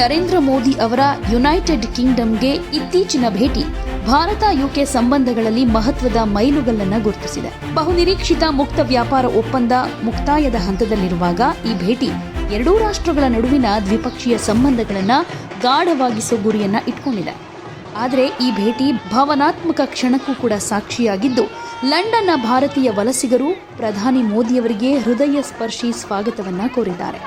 ನರೇಂದ್ರ ಮೋದಿ ಅವರ ಯುನೈಟೆಡ್ ಕಿಂಗ್ಡಮ್ಗೆ ಇತ್ತೀಚಿನ ಭೇಟಿ ಭಾರತ ಯುಕೆ ಸಂಬಂಧಗಳಲ್ಲಿ ಮಹತ್ವದ ಮೈಲುಗಲ್ಲನ್ನು ಗುರುತಿಸಿದೆ. ಬಹುನಿರೀಕ್ಷಿತ ಮುಕ್ತ ವ್ಯಾಪಾರ ಒಪ್ಪಂದ ಮುಕ್ತಾಯದ ಹಂತದಲ್ಲಿರುವಾಗ ಈ ಭೇಟಿ ಎರಡೂ ರಾಷ್ಟ್ರಗಳ ನಡುವಿನ ದ್ವಿಪಕ್ಷೀಯ ಸಂಬಂಧಗಳನ್ನು ಗಾಢವಾಗಿಸೋ ಗುರಿಯನ್ನ ಇಟ್ಕೊಂಡಿದೆ. ಆದರೆ ಈ ಭೇಟಿ ಭಾವನಾತ್ಮಕ ಕ್ಷಣಕ್ಕೂ ಕೂಡ ಸಾಕ್ಷಿಯಾಗಿದ್ದು, ಲಂಡನ್ನ ಭಾರತೀಯ ವಲಸಿಗರು ಪ್ರಧಾನಿ ಮೋದಿಯವರಿಗೆ ಹೃದಯ ಸ್ಪರ್ಶಿ ಸ್ವಾಗತವನ್ನ ಕೋರಿದ್ದಾರೆ.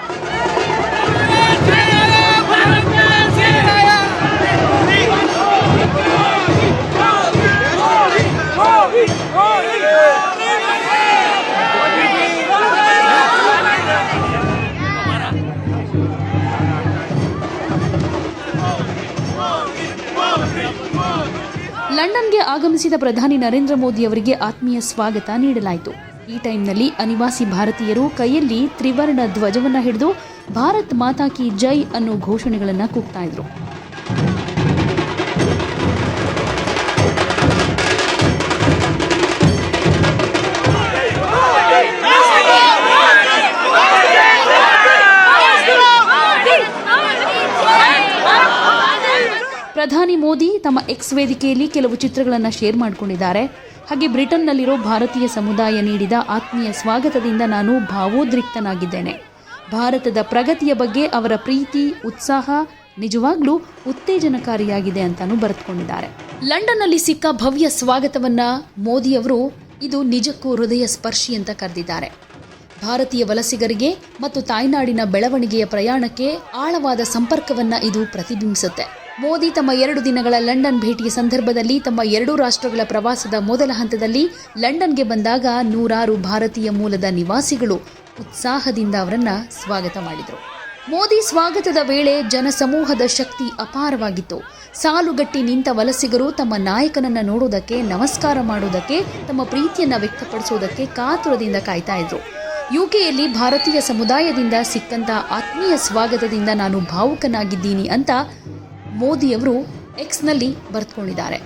ಲಂಡನ್ಗೆ ಆಗಮಿಸಿದ ಪ್ರಧಾನಿ ನರೇಂದ್ರ ಮೋದಿ ಅವರಿಗೆ ಆತ್ಮೀಯ ಸ್ವಾಗತ ನೀಡಲಾಯಿತು. ಈ ಟೈಮ್ನಲ್ಲಿ ಅನಿವಾಸಿ ಭಾರತೀಯರು ಕೈಯಲ್ಲಿ ತ್ರಿವರ್ಣ ಧ್ವಜವನ್ನ ಹಿಡಿದು ಭಾರತ್ ಮಾತಾ ಕಿ ಜೈ ಅನ್ನೋ ಘೋಷಣೆಗಳನ್ನು ಕೂಗ್ತಾ ಇದ್ರು. ಪ್ರಧಾನಿ ಮೋದಿ ತಮ್ಮ ಎಕ್ಸ್ ವೇದಿಕೆಯಲ್ಲಿ ಕೆಲವು ಚಿತ್ರಗಳನ್ನು ಶೇರ್ ಮಾಡಿಕೊಂಡಿದ್ದಾರೆ. ಹಾಗೆ ಬ್ರಿಟನ್ನಲ್ಲಿರೋ ಭಾರತೀಯ ಸಮುದಾಯ ನೀಡಿದ ಆತ್ಮೀಯ ಸ್ವಾಗತದಿಂದ ನಾನು ಭಾವೋದ್ರಿಕ್ತನಾಗಿದ್ದೇನೆ. ಭಾರತದ ಪ್ರಗತಿಯ ಬಗ್ಗೆ ಅವರ ಪ್ರೀತಿ, ಉತ್ಸಾಹ ನಿಜವಾಗ್ಲೂ ಉತ್ತೇಜನಕಾರಿಯಾಗಿದೆ ಅಂತಾನು ಬರೆದುಕೊಂಡಿದ್ದಾರೆ. ಲಂಡನ್ನಲ್ಲಿ ಸಿಕ್ಕ ಭವ್ಯ ಸ್ವಾಗತವನ್ನ ಮೋದಿ ಅವರು ಇದು ನಿಜಕ್ಕೂ ಹೃದಯ ಸ್ಪರ್ಶಿ ಅಂತ ಕರೆದಿದ್ದಾರೆ. ಭಾರತೀಯ ವಲಸಿಗರಿಗೆ ಮತ್ತು ತಾಯ್ನಾಡಿನ ಬೆಳವಣಿಗೆಯ ಪ್ರಯಾಣಕ್ಕೆ ಆಳವಾದ ಸಂಪರ್ಕವನ್ನ ಇದು ಪ್ರತಿಬಿಂಬಿಸುತ್ತೆ. ಮೋದಿ ತಮ್ಮ ಎರಡು ದಿನಗಳ ಲಂಡನ್ ಭೇಟಿ ಸಂದರ್ಭದಲ್ಲಿ ತಮ್ಮ ಎರಡೂ ರಾಷ್ಟ್ರಗಳ ಪ್ರವಾಸದ ಮೊದಲ ಹಂತದಲ್ಲಿ ಲಂಡನ್ಗೆ ಬಂದಾಗ ನೂರಾರು ಭಾರತೀಯ ಮೂಲದ ನಿವಾಸಿಗಳು ಉತ್ಸಾಹದಿಂದ ಅವರನ್ನ ಸ್ವಾಗತ ಮಾಡಿದರು. ಮೋದಿ ಸ್ವಾಗತದ ವೇಳೆ ಜನಸಮೂಹದ ಶಕ್ತಿ ಅಪಾರವಾಗಿತ್ತು. ಸಾಲುಗಟ್ಟಿ ನಿಂತ ವಲಸಿಗರು ತಮ್ಮ ನಾಯಕನನ್ನ ನೋಡೋದಕ್ಕೆ, ನಮಸ್ಕಾರ ಮಾಡೋದಕ್ಕೆ, ತಮ್ಮ ಪ್ರೀತಿಯನ್ನ ವ್ಯಕ್ತಪಡಿಸೋದಕ್ಕೆ ಕಾತುರದಿಂದ ಕಾಯ್ತಾ ಇದ್ರು. ಯುಕೆಯಲ್ಲಿ ಭಾರತೀಯ ಸಮುದಾಯದಿಂದ ಸಿಕ್ಕಂತ ಆತ್ಮೀಯ ಸ್ವಾಗತದಿಂದ ನಾನು ಭಾವುಕನಾಗಿದ್ದೀನಿ ಅಂತ ಮೋದಿಯವರು ಎಕ್ಸ್ನಲ್ಲಿ ಬರೆದುಕೊಂಡಿದ್ದಾರೆ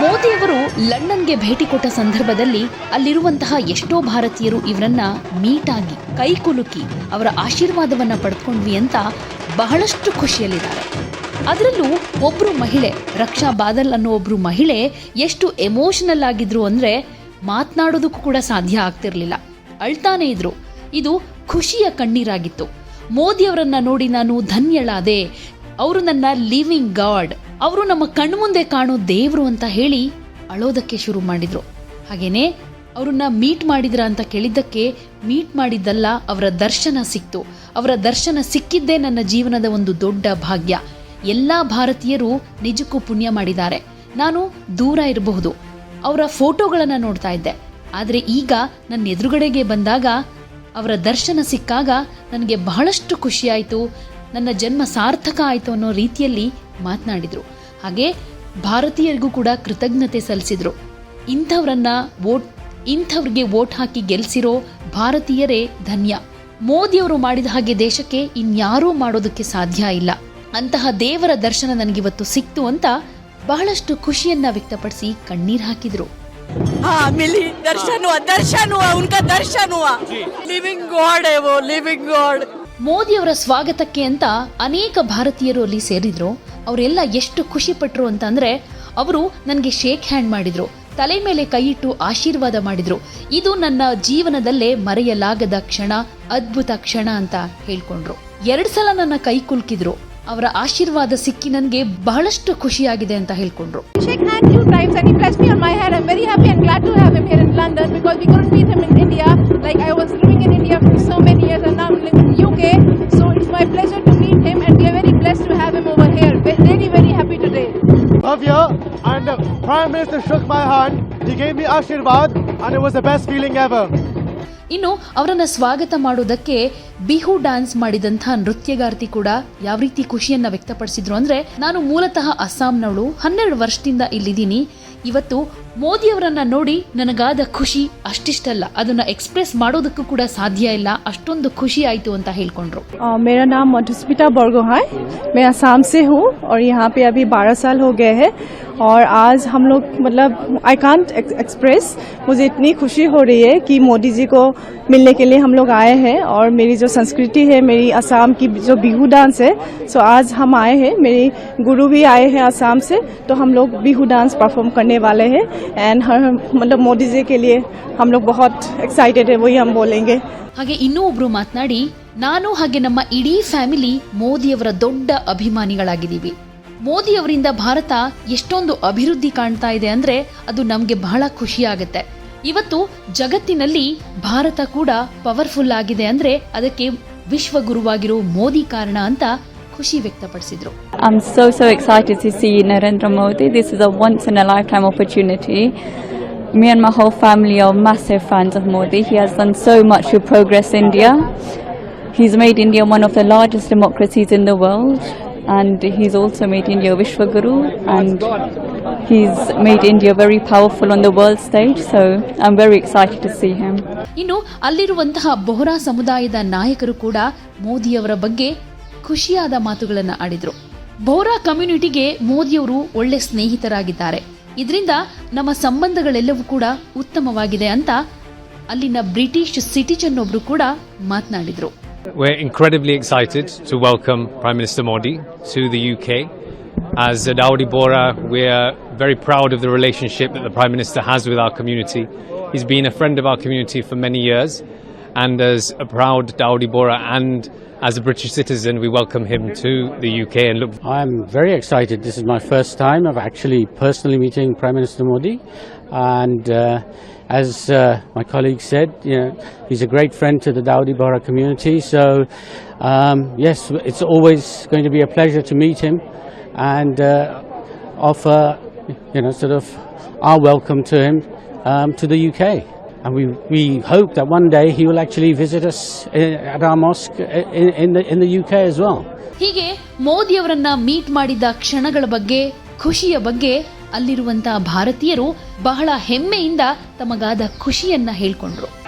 ಮೋದಿಯವರು ಲಂಡನ್ಗೆ ಭೇಟಿ ಕೊಟ್ಟ ಸಂದರ್ಭದಲ್ಲಿ ಅಲ್ಲಿರುವಂತಹ ಎಷ್ಟೋ ಭಾರತೀಯರು ಇವರನ್ನ ಮೀಟಾಗಿ, ಕೈಕುಲುಕಿ ಅವರ ಆಶೀರ್ವಾದವನ್ನ ಪಡ್ಕೊಂಡ್ವಿ ಅಂತ ಬಹಳಷ್ಟು ಖುಷಿಯಲ್ಲಿದ್ದಾರೆ. ಅದರಲ್ಲೂ ಒಬ್ಬರು ಮಹಿಳೆ, ರಕ್ಷಾ ಬಾದಲ್ ಅನ್ನೋ ಒಬ್ಬರು ಮಹಿಳೆ ಎಷ್ಟು ಎಮೋಷನಲ್ ಆಗಿದ್ರು ಅಂದ್ರೆ ಮಾತನಾಡೋದಕ್ಕೂ ಕೂಡ ಸಾಧ್ಯ ಆಗ್ತಿರ್ಲಿಲ್ಲ. ಅಳ್ತಾನೆ ಇದ್ರು. ಇದು ಖುಷಿಯ ಕಣ್ಣೀರಾಗಿತ್ತು. ಮೋದಿಯವರನ್ನ ನೋಡಿ ನಾನು ಧನ್ಯಳಾದೆ. ಅವರು ನನ್ನ ಲಿವಿಂಗ್ ಗಾಡ್ ಅವರು ನಮ್ಮ ಕಣ್ಮುಂದೆ ಕಾಣೋ ದೇವರು ಅಂತ ಹೇಳಿ ಅಳೋದಕ್ಕೆ ಶುರು ಮಾಡಿದ್ರು. ಹಾಗೇನೆ ಅವರನ್ನ ಮೀಟ್ ಮಾಡಿದ್ರ ಅಂತ ಕೇಳಿದ್ದಕ್ಕೆ ಮೀಟ್ ಮಾಡಿದ್ದಲ್ಲ ಅವರ ದರ್ಶನ ಸಿಕ್ತು. ಅವರ ದರ್ಶನ ಸಿಕ್ಕಿದ್ದೇ ನನ್ನ ಜೀವನದ ಒಂದು ದೊಡ್ಡ ಭಾಗ್ಯ. ಎಲ್ಲಾ ಭಾರತೀಯರು ನಿಜಕ್ಕೂ ಪುಣ್ಯ ಮಾಡಿದ್ದಾರೆ. ನಾನು ದೂರ ಇರಬಹುದು. ಅವರ ಫೋಟೋಗಳನ್ನು ನೋಡ್ತಾ ಇದ್ದೆ. ಆದರೆ ಈಗ ನನ್ನ ಎದುರುಗಡೆಗೆ ಬಂದಾಗ ಅವರ ದರ್ಶನ ಸಿಕ್ಕಾಗ ನನಗೆ ಬಹಳಷ್ಟು ಖುಷಿಯಾಯಿತು ನನ್ನ ಜನ್ಮ ಸಾರ್ಥಕ ಆಯಿತು ಅನ್ನೋ ರೀತಿಯಲ್ಲಿ ಮಾತನಾಡಿದರು. ಹಾಗೆ ಭಾರತೀಯರಿಗೂ ಕೂಡ ಕೃತಜ್ಞತೆ ಸಲ್ಲಿಸಿದರು. ಇಂಥವ್ರನ್ನ ವೋಟ್, ಇಂಥವ್ರಿಗೆ ವೋಟ್ ಹಾಕಿ ಗೆಲ್ಸಿರೋ ಭಾರತೀಯರೇ ಧನ್ಯ. ಮೋದಿಯವರು ಮಾಡಿದ ಹಾಗೆ ದೇಶಕ್ಕೆ ಇನ್ಯಾರೂ ಮಾಡೋದಕ್ಕೆ ಸಾಧ್ಯ ಇಲ್ಲ. ಅಂತಹ ದೇವರ ದರ್ಶನ ನನಗಿವತ್ತು ಸಿಕ್ತು ಅಂತ ಬಹಳಷ್ಟು ಖುಷಿಯನ್ನ ವ್ಯಕ್ತಪಡಿಸಿ ಕಣ್ಣೀರ್ ಹಾಕಿದ್ರು हाँ मिली दर्शन हुआ दर्शन हुआ उनका दर्शन हुआ लिविंग गॉड है वो लिविंग गॉड ಮೋದಿಯವರ ಸ್ವಾಗತಕ್ಕೆ ಅಂತ ಅನೇಕ ಭಾರತೀಯರು ಅಲ್ಲಿ ಸೇರಿದ್ರು ಅವರೆಲ್ಲ ಎಷ್ಟು ಖುಷಿ ಪಟ್ರು ಅಂತಂದ್ರೆ ಅವರು ನನಗೆ ಶೇಕ್ ಹ್ಯಾಂಡ್ ಮಾಡಿದ್ರು ತಲೆ ಮೇಲೆ ಕೈಯಿಟ್ಟು ಆಶೀರ್ವಾದ ಮಾಡಿದ್ರು ಇದು ನನ್ನ ಜೀವನದಲ್ಲೇ ಮರೆಯಲಾಗದ ಕ್ಷಣ ಅದ್ಭುತ ಕ್ಷಣ ಅಂತ ಹೇಳ್ಕೊಂಡ್ರು ಎರಡ್ ಸಲ ನನ್ನ ಕೈ ಕುಲ್ಕಿದ್ರು ಅವರ ಆಶೀರ್ವಾದ ಸಿಕ್ಕಿ ನನಗೆ ಬಹಳಷ್ಟು ಖುಷಿಯಾಗಿದೆ ಅಂತ ಹೇಳ್ಕೊಂಡ್ರು me on my head. I'm very happy and glad to have him here in London because we couldn't meet him in India. Like I was living in India for so many years and now I'm living in UK. So it's my pleasure to meet him and we are very blessed to have him over here. Ve- Very, very happy today. Bhavya and Prime Minister shook my hand. He gave me ashirvad and it was the best feeling ever. ಇನ್ನು ಅವರನ್ನ ಸ್ವಾಗತ ಮಾಡೋದಕ್ಕೆ Bihu dance ಮಾಡಿದಂಥ ನೃತ್ಯಗಾರ್ತಿ ಕೂಡ ಯಾವ ರೀತಿ ಖುಷಿಯನ್ನ ವ್ಯಕ್ತಪಡಿಸಿದ್ರು ಅಂದ್ರೆ ನಾನು ಮೂಲತಃ ಅಸ್ಸಾಂನವಳು ಹನ್ನೆರಡು ವರ್ಷದಿಂದ ಇಲ್ಲಿದ್ದೀನಿ ಇವತ್ತು ಮೋದಿಯವರನ್ನ ನೋಡಿ ನನಗಾದ ಖುಷಿ ಅಷ್ಟಿಷ್ಟಲ್ಲ ಅದನ್ನ ಎಕ್ಸ್ಪ್ರೆಸ್ ಮಾಡೋದಕ್ಕೂ ಕೂಡ ಸಾಧ್ಯ ಇಲ್ಲ ಅಷ್ಟೊಂದು ಖುಷಿ ಆಯ್ತು ಅಂತ ಹೇಳ್ಕೊಂಡ್ರು Uh, मेरा नाम मधुस्मिता बरगोहाई मैं असम से हूँ और यहाँ पे अभी 12 साल हो गए हैं और आज हम लोग मतलब आई कांट एक्सप्रेस मुझे इतनी खुशी हो रही है कि मोदी जी को मिलने के लिए हम लोग आए हैं और मेरी जो संस्कृति है मेरी असम की जो बिहू डांस है सो आज हम आए हैं मेरे गुरु भी आए हैं असम से तो हम लोग बिहू डांस परफॉर्म करने वाले हैं एंड हर मतलब मोदी जी के लिए हम लोग बहुत एक्साइटेड है वही हम बोलेंगे ಹಾಗೆ ಇನ್ನೂ ಒಬ್ರು ಮಾತನಾಡಿ ನಾನು ಹಾಗೆ ನಮ್ಮ ಇಡೀ ಫ್ಯಾಮಿಲಿ ಮೋದಿಯವರ ದೊಡ್ಡ ಅಭಿಮಾನಿಗಳಾಗಿದ್ದೀವಿ ಮೋದಿ ಅವರಿಂದ ಭಾರತ ಎಷ್ಟೊಂದು ಅಭಿವೃದ್ಧಿ ಕಾಣ್ತಾ ಇದೆ ಅಂದ್ರೆ ಅದು ನಮ್ಗೆ ಬಹಳ ಖುಷಿ ಆಗುತ್ತೆ ಇವತ್ತು ಜಗತ್ತಿನಲ್ಲಿ ಭಾರತ ಕೂಡ ಪವರ್ಫುಲ್ ಆಗಿದೆ ಅಂದ್ರೆ ಅದಕ್ಕೆ ವಿಶ್ವ ಗುರುವಾಗಿರೋ ಮೋದಿ ಕಾರಣ ಅಂತ ಖುಷಿ ವ್ಯಕ್ತಪಡಿಸಿದ್ರು. I'm so so excited see Narendra Modi this is a once in a lifetime opportunity me and my whole family are mass fans of Modi he has won so much you progress India he's made India one of the largest democracies in the world And he's also made India Vishwaguru, and he's made India very powerful on the world stage. So I'm very excited to see him. ಇನ್ನು ಅಲ್ಲಿರುವಂತಹ ಬೋಹರಾ ಸಮುದಾಯದ ನಾಯಕರು ಕೂಡ ಮೋದಿಯವರ ಬಗ್ಗೆ ಖುಷಿಯಾದ ಮಾತುಗಳನ್ನು ಆಡಿದರು ಬೋರಾ ಕಮ್ಯುನಿಟಿಗೆ ಮೋದಿಯವರು ಒಳ್ಳೆ ಸ್ನೇಹಿತರಾಗಿದ್ದಾರೆ ಇದರಿಂದ ನಮ್ಮ ಸಂಬಂಧಗಳೆಲ್ಲವೂ ಕೂಡ ಉತ್ತಮವಾಗಿದೆ ಅಂತ ಅಲ್ಲಿನ ಬ್ರಿಟಿಷ್ ಸಿಟಿಜನ್ ಒಬ್ರು ಕೂಡ ಮಾತನಾಡಿದ್ರು We're incredibly excited to welcome Prime Minister Modi to the UK. As a Dawoodi Bora, we're very proud of the relationship that the Prime Minister has with our community. He's been a friend of our community for many years, and as a proud Dawoodi Bora and as a British citizen, we welcome him to the UK and look I'm very excited. This is my first time of actually personally meeting Prime Minister Modi, and uh, as uh, my colleague said, you know, he's a great friend to the Dawoodi Bora community. So, um, yes, it's always going to be a pleasure to meet him and uh, offer, you know, sort of our welcome to him um, to the UK. And we, we hope that one day he will actually visit us in, at our mosque in, in, the, in the UK as well. ಹೀಗೆ ಮೋದಿಯವರನ್ನ meet ಮಾಡಿದ ಕ್ಷಣಗಳ ಬಗ್ಗೆ ಖುಷಿಯ ಬಗ್ಗೆ ಅಲ್ಲಿರುವಂತಹ ಭಾರತೀಯರು ಬಹಳ ಹೆಮ್ಮೆಯಿಂದ ತಮಗಾದ ಖುಷಿಯನ್ನ ಹೇಳ್ಕೊಂಡ್ರು.